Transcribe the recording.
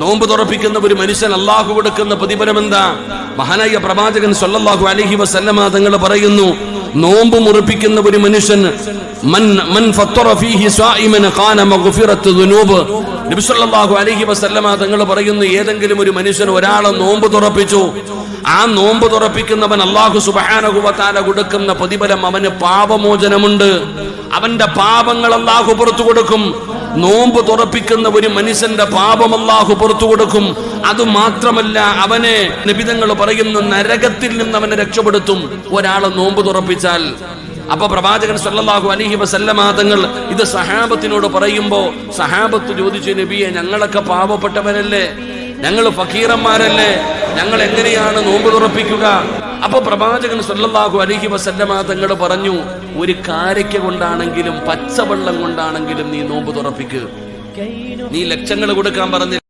നോമ്പ് തുറപ്പിക്കുന്ന ഒരു മനുഷ്യൻ അള്ളാഹു കൊടുക്കുന്ന പ്രതിഫലം എന്താ മഹാനായ പ്രവാചകൻ സൊല്ലാഹു അലഹി വസല്ലമ തങ്ങൾ പറയുന്നു നോമ്പ് മുറിപ്പിക്കുന്ന ഒരു മനുഷ്യൻ അലൈഹി വസല്ലമ തങ്ങൾ പറയുന്നു ഏതെങ്കിലും ഒരു മനുഷ്യൻ ഒരാളെ നോമ്പ് തുറപ്പിച്ചു. ആ നോമ്പ് തുറപ്പിക്കുന്നവൻ അള്ളാഹു സുബ്ഹാനഹു വ കൊടുക്കുന്ന പ്രതിഫലം അവന് പാപമോചനമുണ്ട്. അവന്റെ പാപങ്ങൾ അള്ളാഹു പുറത്തു കൊടുക്കും. നോമ്പ് തുറപ്പിക്കുന്ന ഒരു മനുഷ്യന്റെ പാപം അല്ലാഹു പുറത്തു കൊടുക്കും. അത് മാത്രമല്ല അവനെ നിബിതങ്ങൾ പറയുന്ന നരകത്തിൽ നിന്ന് അവനെ രക്ഷപ്പെടുത്തും. ഒരാളെ നോമ്പ് തുറപ്പിച്ചാൽ. അപ്പൊ പ്രവാചകൻ സല്ലാഹു അലഹി വസല്ലമാതങ്ങൾ ഇത് സഹാബത്തിനോട് പറയുമ്പോ സഹാബത്ത് ചോദിച്ചു നബിയെ ഞങ്ങളൊക്കെ പാവപ്പെട്ടവരല്ലേ? ഞങ്ങൾ ഫക്കീറന്മാരല്ലേ? ഞങ്ങൾ എങ്ങനെയാണ് നോമ്പ് തുറപ്പിക്കുക? അപ്പൊ പ്രവാചകൻ സല്ലല്ലാഹു അലഹി വസല്ലമ തങ്ങൾ പറഞ്ഞു ഒരു കാരയ്ക്ക കൊണ്ടാണെങ്കിലും പച്ചവെള്ളം കൊണ്ടാണെങ്കിലും നീ നോമ്പ് തുറപ്പിക്ക്. നീ ലക്ഷങ്ങൾ കൊടുക്കാൻ പറഞ്ഞില്ല.